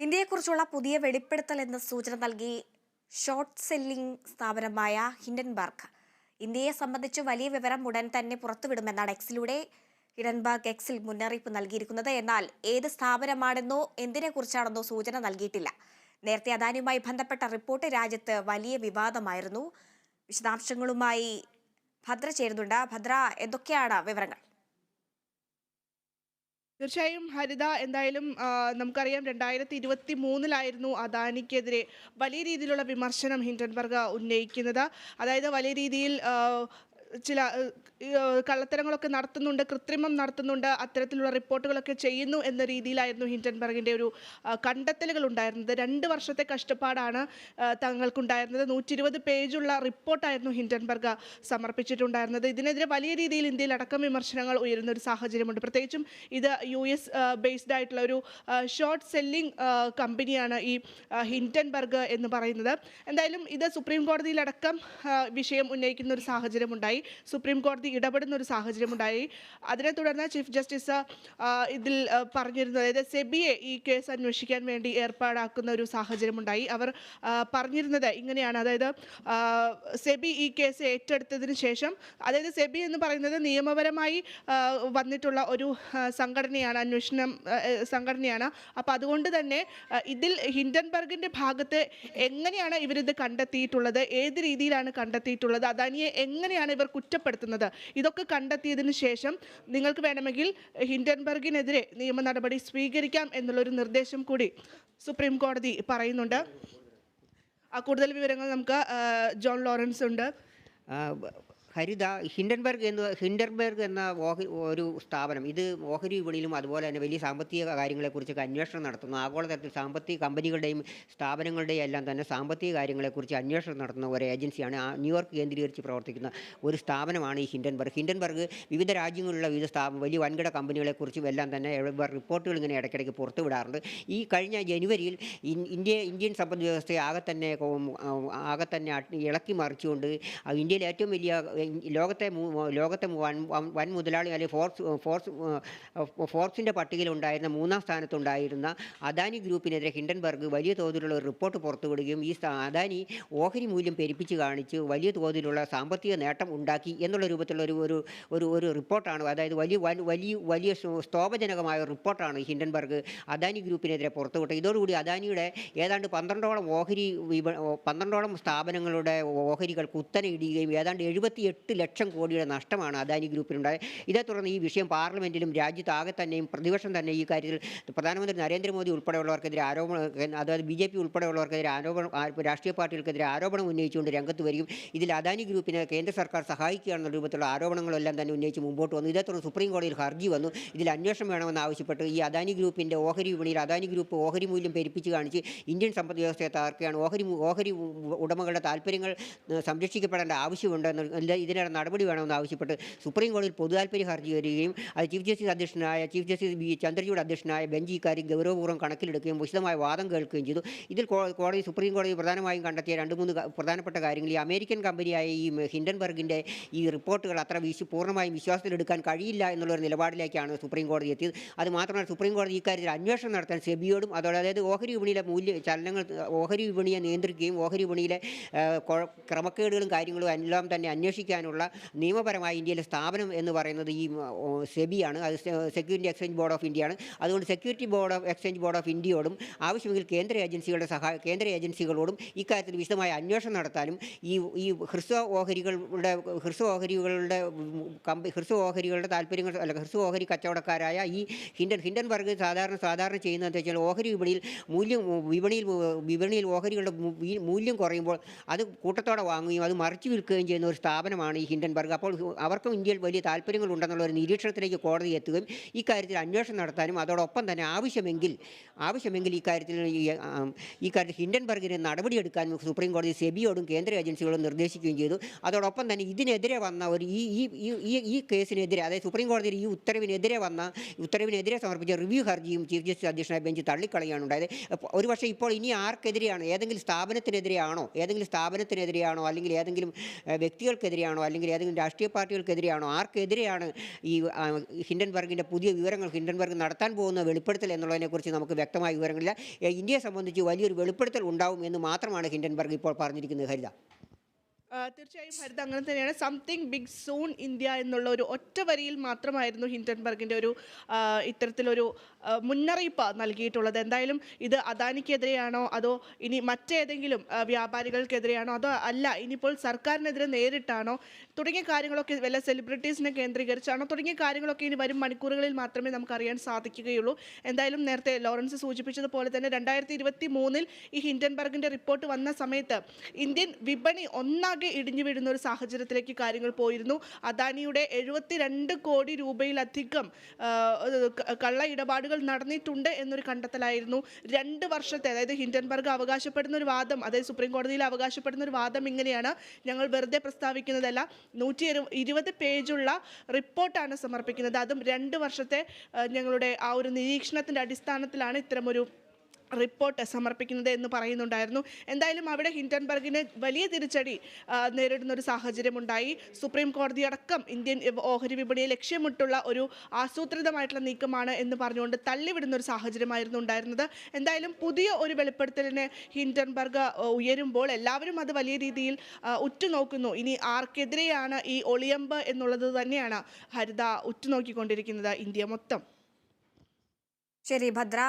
ഇന്ത്യയെക്കുറിച്ചുള്ള പുതിയ വെളിപ്പെടുത്തൽ എന്ന സൂചന നൽകി ഷോർട്ട് സെല്ലിംഗ് സ്ഥാപനമായ ഹിൻഡൻബർഗ്. ഇന്ത്യയെ സംബന്ധിച്ച് വലിയ വിവരം ഉടൻ തന്നെ പുറത്തുവിടുമെന്നാണ് എക്സിലൂടെ ഹിഡൻബർഗ് എക്സിൽ മുന്നറിയിപ്പ് നൽകിയിരിക്കുന്നത്. എന്നാൽ ഏത് സ്ഥാപനമാണെന്നോ എന്തിനെക്കുറിച്ചാണെന്നോ സൂചന നൽകിയിട്ടില്ല. നേരത്തെ അദാനിയുമായി ബന്ധപ്പെട്ട റിപ്പോർട്ട് രാജ്യത്ത് വലിയ വിവാദമായിരുന്നു. വിശദാംശങ്ങളുമായി ഭദ്ര ചേരുന്നുണ്ട്. ഭദ്ര എന്തൊക്കെയാണ് വിവരങ്ങൾ? തീർച്ചയായും ഹരിത എന്തായാലും നമുക്കറിയാം രണ്ടായിരത്തി ഇരുപത്തി മൂന്നിലായിരുന്നു അദാനിക്കെതിരെ വലിയ രീതിയിലുള്ള വിമർശനം ഹിൻഡൻബർഗ് ഉന്നയിക്കുന്നത്. അതായത് വലിയ രീതിയിൽ ചില കള്ളത്തരങ്ങളൊക്കെ നടത്തുന്നുണ്ട് കൃത്രിമം നടത്തുന്നുണ്ട് അത്തരത്തിലുള്ള റിപ്പോർട്ടുകളൊക്കെ ചെയ്യുന്നു എന്ന രീതിയിലായിരുന്നു ഹിൻഡൻബർഗിന്റെ ഒരു കണ്ടെത്തലുകൾ ഉണ്ടായിരുന്നത്. രണ്ട് വർഷത്തെ കഷ്ടപ്പാടാണ് തങ്ങൾക്കുണ്ടായിരുന്നത്. നൂറ്റി ഇരുപത് പേജുള്ള റിപ്പോർട്ടായിരുന്നു ഹിൻഡൻബർഗ് സമർപ്പിച്ചിട്ടുണ്ടായിരുന്നത്. ഇതിനെതിരെ വലിയ രീതിയിൽ ഇന്ത്യയിൽ അടക്കം വിമർശനങ്ങൾ ഉയരുന്ന ഒരു സാഹചര്യമുണ്ട്. പ്രത്യേകിച്ചും ഇത് യു എസ് ബേസ്ഡ് ആയിട്ടുള്ള ഒരു ഷോർട്ട് സെല്ലിംഗ് കമ്പനിയാണ് ഈ ഹിൻഡൻബർഗ് എന്ന് പറയുന്നത്. എന്തായാലും ഇത് സുപ്രീം കോടതിയിലടക്കം വിഷയം ഉന്നയിക്കുന്ന ഒരു സാഹചര്യമുണ്ടായി. സുപ്രീം കോടതി ഇടപെടുന്ന ഒരു സാഹചര്യമുണ്ടായി. അതിനെ തുടർന്ന് ചീഫ് ജസ്റ്റിസ് ഇതിൽ പറഞ്ഞിരുന്നു അതായത് സെബിയെ ഈ കേസ് അന്വേഷിക്കാൻ വേണ്ടി ഏർപ്പാടാക്കുന്ന ഒരു സാഹചര്യമുണ്ടായി. അവർ പറഞ്ഞിരുന്നത് ഇങ്ങനെയാണ്. അതായത് സെബി ഈ കേസ് ഏറ്റെടുത്തതിന് ശേഷം അതായത് സെബി എന്ന് പറയുന്നത് നിയമപരമായി വന്നിട്ടുള്ള ഒരു സംഘടനയാണ് അന്വേഷണം സംഘടനയാണ്. അപ്പോൾ അതുകൊണ്ട് തന്നെ ഇതിൽ ഹിൻഡൻബർഗിന്റെ ഭാഗത്ത് എങ്ങനെയാണ് ഇവരിത് കണ്ടെത്തിയിട്ടുള്ളത്? ഏത് രീതിയിലാണ് കണ്ടെത്തിയിട്ടുള്ളത്? അദാനിയെ എങ്ങനെയാണ് ഇവർ കുറ്റപ്പെടുത്തുന്നത്. ഇതൊക്കെ കണ്ടെത്തിയതിന് ശേഷം നിങ്ങൾക്ക് വേണമെങ്കിൽ ഹിൻഡൻബർഗിനെതിരെ നിയമ നടപടി സ്വീകരിക്കാം എന്നുള്ളൊരു നിർദ്ദേശം കൂടി സുപ്രീം കോടതി പറയുന്നുണ്ട്. കൂടുതൽ വിവരങ്ങൾ നമുക്ക് ജോൺ ലോറൻസ് ഉണ്ട്. ഹരിത ഹിൻഡൻബർഗ് എന്ന് ഹിൻഡൻബർഗ് എന്ന ഓഹരി ഒരു സ്ഥാപനം. ഇത് ഓഹരി വിപണിയിലും അതുപോലെ തന്നെ വലിയ സാമ്പത്തിക കാര്യങ്ങളെക്കുറിച്ചൊക്കെ അന്വേഷണം നടത്തുന്നു. ആഗോളതലത്തിൽ സാമ്പത്തിക കമ്പനികളുടെയും സ്ഥാപനങ്ങളുടെയും എല്ലാം തന്നെ സാമ്പത്തിക കാര്യങ്ങളെക്കുറിച്ച് അന്വേഷണം നടത്തുന്ന ഒരു ഏജൻസിയാണ്. ന്യൂയോർക്ക് കേന്ദ്രീകരിച്ച് പ്രവർത്തിക്കുന്ന ഒരു സ്ഥാപനമാണ് ഈ ഹിൻഡൻബർഗ്. ഹിൻഡൻബർഗ് വിവിധ രാജ്യങ്ങളിലുള്ള വിവിധ സ്ഥാപനം വലിയ വൻകിട കമ്പനികളെക്കുറിച്ചും എല്ലാം തന്നെ റിപ്പോർട്ടുകൾ ഇങ്ങനെ ഇടയ്ക്കിടയ്ക്ക് പുറത്തുവിടാറുണ്ട് ഈ കഴിഞ്ഞ ജനുവരിയിൽ ഇന്ത്യ ഇന്ത്യൻ സമ്പദ് വ്യവസ്ഥയെ ആകെ തന്നെ ആകെ തന്നെ ഇളക്കി മറിച്ചുകൊണ്ട് ഇന്ത്യയിലെ ഏറ്റവും വലിയ ലോകത്തെ ലോകത്തെ വൻ വൻ- മുതലാളി അല്ലെങ്കിൽ ഫോർസ് ഫോർസ് ഫോർസിന്റെ പട്ടികയിലുണ്ടായിരുന്ന മൂന്നാം സ്ഥാനത്തുണ്ടായിരുന്ന അദാനി ഗ്രൂപ്പിനെതിരെ ഹിൻഡൻബർഗ് വലിയ തോതിലുള്ള ഒരു റിപ്പോർട്ട് പുറത്തുവിടുകയും ഈ അദാനി ഓഹരി മൂല്യം പെരുപ്പിച്ച് കാണിച്ച് വലിയ തോതിലുള്ള സാമ്പത്തിക നേട്ടം ഉണ്ടാക്കി എന്നുള്ള രൂപത്തിലുള്ള ഒരു ഒരു ഒരു ഒരു റിപ്പോർട്ടാണ്. അതായത് വലിയ വലിയ വലിയ സ്തോ- സ്തോഭജനകമായ ഒരു റിപ്പോർട്ടാണ് ഹിൻഡൻബർഗ് അദാനി ഗ്രൂപ്പിനെതിരെ പുറത്തുവിട്ടത്. ഇതോടുകൂടി അദാനിയുടെ ഏതാണ്ട് പന്ത്രണ്ടോളം ഓഹരി വിപ പന്ത്രണ്ടോളം സ്ഥാപനങ്ങളുടെ ഓഹരികൾ കുത്തനെ ഇടുകയും ഏതാണ്ട് എഴുപത്തിയെട്ട് ലക്ഷം കോടിയുടെ നഷ്ടമാണ് അദാനി ഗ്രൂപ്പിനുണ്ടായത് ഇതേ തുടർന്ന് ഈ വിഷയം പാർലമെന്റിലും രാജ്യത്താകെ തന്നെയും പ്രതിപക്ഷം തന്നെ ഈ കാര്യത്തിൽ പ്രധാനമന്ത്രി നരേന്ദ്രമോദി ഉൾപ്പെടെയുള്ളവർക്കെതിരെ ആരോപണം അതായത് ബി ജെ പി ഉൾപ്പെടെയുള്ളവർക്കെതിരെ ആരോപണം രാഷ്ട്രീയ പാർട്ടികൾക്കെതിരെ ആരോപണം ഉന്നയിച്ചുകൊണ്ട് രംഗത്ത് വരികയും ഇതിൽ അദാനി ഗ്രൂപ്പിനെ കേന്ദ്ര സർക്കാർ സഹായിക്കുകയാണെന്ന രൂപത്തിലുള്ള ആരോപണങ്ങളെല്ലാം തന്നെ ഉന്നയിച്ച് മുമ്പോട്ട് വന്നു. ഇതേ തുടർന്ന് സുപ്രീം കോടതിയിൽ ഹർജി വന്നു. ഇതിൽ അന്വേഷണം വേണമെന്ന് ആവശ്യപ്പെട്ട് ഈ അദാനി ഗ്രൂപ്പിന്റെ ഓഹരി വിപണിയിൽ അദാനി ഗ്രൂപ്പ് ഓഹരി മൂല്യം പെരുപ്പിച്ച് കാണിച്ച് ഇന്ത്യൻ സമ്പദ് വ്യവസ്ഥയെ തകർക്കുകയാണ്. ഓഹരി ഓഹരി ഉടമകളുടെ താല്പര്യങ്ങൾ സംരക്ഷിക്കപ്പെടേണ്ട ആവശ്യമുണ്ടെന്ന് അല്ല ഇതിനുള്ള നടപടി വേണമെന്ന് ആവശ്യപ്പെട്ട് സുപ്രീം കോടതിയിൽ പൊതു ഹർജി വരികയും അത് ചീഫ് ജസ്റ്റിസ് അധ്യക്ഷനായ ചീഫ് ജസ്റ്റിസ് ബി ചന്ദ്രചൂഡ് അധ്യക്ഷനായ ബെഞ്ച് ഇക്കാര്യം ഗൗരവപൂർവം കണക്കിലെടുക്കുകയും വിശദമായ വാദം കേൾക്കുകയും ചെയ്തു. ഇതിൽ കോടതി സുപ്രീം കോടതി പ്രധാനമായും കണ്ടെത്തിയ രണ്ട് മൂന്ന് പ്രധാനപ്പെട്ട കാര്യങ്ങൾ ഈ അമേരിക്കൻ കമ്പനിയായ ഈ ഹിൻഡൻബർഗിന്റെ ഈ റിപ്പോർട്ടുകൾ അത്ര വിശ്വ പൂർണമായും വിശ്വാസത്തിലെടുക്കാൻ കഴിയില്ല എന്നുള്ളൊരു നിലപാടിലേക്കാണ് സുപ്രീം കോടതി എത്തിയത്. അത് മാത്രമല്ല സുപ്രീം കോടതി ഇക്കാര്യത്തിൽ അന്വേഷണം നടത്താൻ സെബിയോടും അതോടെ അതായത് ഓഹരി വിപണിയിലെ മൂല്യ ചലനങ്ങൾ ഓഹരി വിപണിയെ നിയന്ത്രിക്കുകയും ഓഹരി വിപണിയിലെ ക്രമക്കേടുകളും കാര്യങ്ങളും എല്ലാം തന്നെ അന്വേഷിക്കാനുള്ള നിയമപരമായ ഇന്ത്യയിലെ സ്ഥാപനം എന്ന് പറയുന്നത് ഈ സെബിയാണ്. അത് സെക്യൂരിറ്റി എക്സ്ചേഞ്ച് ബോർഡ് ഓഫ് ഇന്ത്യയാണ് അതുകൊണ്ട് security board of exchange board of ഇന്ത്യയോടും ആവശ്യമെങ്കിൽ കേന്ദ്ര ഏജൻസികളുടെ സഹായ കേന്ദ്ര ഏജൻസികളോടും ഇക്കാര്യത്തിൽ വിശദമായ അന്വേഷണം നടത്താനും ഈ ഈ ഹ്രസ്വ ഓഹരികളുടെ ഹ്രസ്വ ഓഹരികളുടെ കമ്പ ഹ്രസ്വ ഓഹരികളുടെ താല്പര്യങ്ങൾ അല്ല ഹ്രസ്വ ഓഹരി കച്ചവടക്കാരായ ഈ ഹിൻഡൻ ഹിൻഡൻബർഗ് സാധാരണ സാധാരണ ചെയ്യുന്നത് വെച്ചാൽ ഓഹരി വിപണിയിൽ മൂല്യം വിപണിയിൽ വിപണിയിൽ ഓഹരികളുടെ മൂല്യം കുറയുമ്പോൾ അത് കൂട്ടത്തോടെ വാങ്ങുകയും അത് മറിച്ച് വിൽക്കുകയും ചെയ്യുന്ന ഒരു സ്ഥാപനമാണ് ഈ ഹിൻഡൻബർഗ്. അപ്പോൾ അവർക്കും ഇന്ത്യയിൽ വലിയ താല്പര്യങ്ങളുണ്ടെന്നുള്ള ഒരു നിരീക്ഷണത്തിലേക്ക് കോടതി എത്തുകയും ഇക്കാര്യത്തിൽ അന്വേഷണം നടത്താനും അതോടൊപ്പം തന്നെ ആവശ്യമെങ്കിൽ ആവശ്യമെങ്കിൽ ഇക്കാര്യത്തിൽ ഈ കാര്യത്തിൽ ഹിൻഡൻബർഗിന് നടപടിയെടുക്കാനും സുപ്രീം കോടതി സെബിയോടും കേന്ദ്ര ഏജൻസികളോടും നിർദ്ദേശിക്കുകയും ചെയ്തു. അതോടൊപ്പം തന്നെ ഇതിനെതിരെ വന്ന ഒരു ഈ ഈ ഈ- കേസിനെതിരെ അതായത് സുപ്രീം കോടതിയിൽ ഈ ഉത്തരവിനെതിരെ വന്ന ഉത്തരവിനെതിരെ സമർപ്പിച്ച റിവ്യൂ ഹർജിയും ചീഫ് ജസ്റ്റിസ് അധ്യക്ഷനായ ബെഞ്ച് തള്ളിക്കളയാണ് ഉണ്ടായത്. ഒരു ഒരുപക്ഷെ ഇപ്പോൾ ഇനി ആർക്കെതിരെയാണ് ഏതെങ്കിലും സ്ഥാപനത്തിനെതിരെയാണോ ഏതെങ്കിലും സ്ഥാപനത്തിനെതിരെയാണോ അല്ലെങ്കിൽ ഏതെങ്കിലും വ്യക്തികൾക്കെതിരെയാണോ സർക്കാരിനെതിരെയാണോ അല്ലെങ്കിൽ ഏതെങ്കിലും രാഷ്ട്രീയ പാർട്ടികൾക്കെതിരെയാണോ? ആർക്കെതിരെയാണ് ഈ ഹിൻഡൻബർഗിന്റെ പുതിയ വിവരങ്ങൾ ഹിൻഡൻബർഗ് നടത്താൻ പോകുന്ന വെളിപ്പെടുത്തൽ എന്നുള്ളതിനെക്കുറിച്ച് നമുക്ക് വ്യക്തമായ വിവരങ്ങളില്ല. ഇന്ത്യയെ സംബന്ധിച്ച് വലിയൊരു വെളിപ്പെടുത്തൽ ഉണ്ടാവും എന്ന് മാത്രമാണ് ഹിൻഡൻബർഗ് ഇപ്പോൾ പറഞ്ഞിരിക്കുന്നത്. ഹരിത തീർച്ചയായും ഭരത് അങ്ങനെ തന്നെയാണ്. സംതിങ് ബിഗ് സൂൺ ഇന്ത്യ എന്നുള്ള ഒരു ഒറ്റ വരിയിൽ മാത്രമായിരുന്നു ഹിൻഡൻബർഗിന്റെ ഒരു ഇത്തരത്തിലൊരു മുന്നറിയിപ്പ് നൽകിയിട്ടുള്ളത്. എന്തായാലും ഇത് അദാനിക്കെതിരെയാണോ അതോ ഇനി മറ്റേതെങ്കിലും വ്യാപാരികൾക്കെതിരെയാണോ അതോ അല്ല ഇനിയിപ്പോൾ സർക്കാരിനെതിരെ നേരിട്ടാണോ? തുടങ്ങിയ കാര്യങ്ങളൊക്കെ വല്ല സെലിബ്രിറ്റീസിനെ കേന്ദ്രീകരിച്ചാണോ? തുടങ്ങിയ കാര്യങ്ങളൊക്കെ ഇനി വരും മണിക്കൂറുകളിൽ മാത്രമേ നമുക്കറിയാൻ സാധിക്കുകയുള്ളൂ. എന്തായാലും നേരത്തെ ലോറൻസ് സൂചിപ്പിച്ചതുപോലെ തന്നെ രണ്ടായിരത്തി ഇരുപത്തി മൂന്നിൽ ഈ ഹിൻഡൻബർഗിന്റെ റിപ്പോർട്ട് വന്ന സമയത്ത് ഇന്ത്യൻ വിപണി ഒന്നാകെ ഇടിഞ്ഞു വീഴുന്ന ഒരു സാഹചര്യത്തിലേക്ക് കാര്യങ്ങൾ പോയിരുന്നു. അദാനിയുടെ എഴുപത്തിരണ്ട് കോടി രൂപയിലധികം കള്ള ഇടപാടുകൾ നടന്നിട്ടുണ്ട് എന്നൊരു കണ്ടെത്തലായിരുന്നു. രണ്ട് വർഷത്തെ അതായത് ഹിൻഡൻബർഗ് അവകാശപ്പെടുന്ന ഒരു വാദം അതായത് സുപ്രീം കോടതിയിൽ അവകാശപ്പെടുന്ന ഒരു വാദം ഇങ്ങനെയാണ് ഞങ്ങൾ വെറുതെ പ്രസ്താവിക്കുന്നതല്ല. നൂറ്റി ഇരുപത് പേജുള്ള റിപ്പോർട്ടാണ് സമർപ്പിക്കുന്നത്. അതും രണ്ട് വർഷത്തെ ഞങ്ങളുടെ ആ ഒരു നിരീക്ഷണത്തിന്റെ അടിസ്ഥാനത്തിലാണ് ഇത്തരമൊരു റിപ്പോർട്ട് സമർപ്പിക്കുന്നത് എന്ന് പറയുന്നുണ്ടായിരുന്നു. എന്തായാലും അവിടെ ഹിൻഡൻബർഗിന് വലിയ തിരിച്ചടി നേരിടുന്ന ഒരു സാഹചര്യം ഉണ്ടായി സുപ്രീം കോടതി അടക്കം ഇന്ത്യൻ ഓഹരി വിപണിയെ ലക്ഷ്യമിട്ടുള്ള ഒരു ആസൂത്രിതമായിട്ടുള്ള നീക്കമാണ് എന്ന് പറഞ്ഞുകൊണ്ട് തള്ളിവിടുന്ന ഒരു സാഹചര്യമായിരുന്നു ഉണ്ടായിരുന്നത്. എന്തായാലും പുതിയ ഒരു വെളിപ്പെടുത്തലിന് ഹിൻഡൻബർഗ് ഉയരുമ്പോൾ എല്ലാവരും അത് വലിയ രീതിയിൽ ഉറ്റുനോക്കുന്നു. ഇനി ആർക്കെതിരെയാണ് ഈ ഒളിയമ്പ് എന്നുള്ളത് തന്നെയാണ് ഹരിത ഉറ്റുനോക്കിക്കൊണ്ടിരിക്കുന്നത് ഇന്ത്യ മൊത്തം. ശരി ഭദ്ര.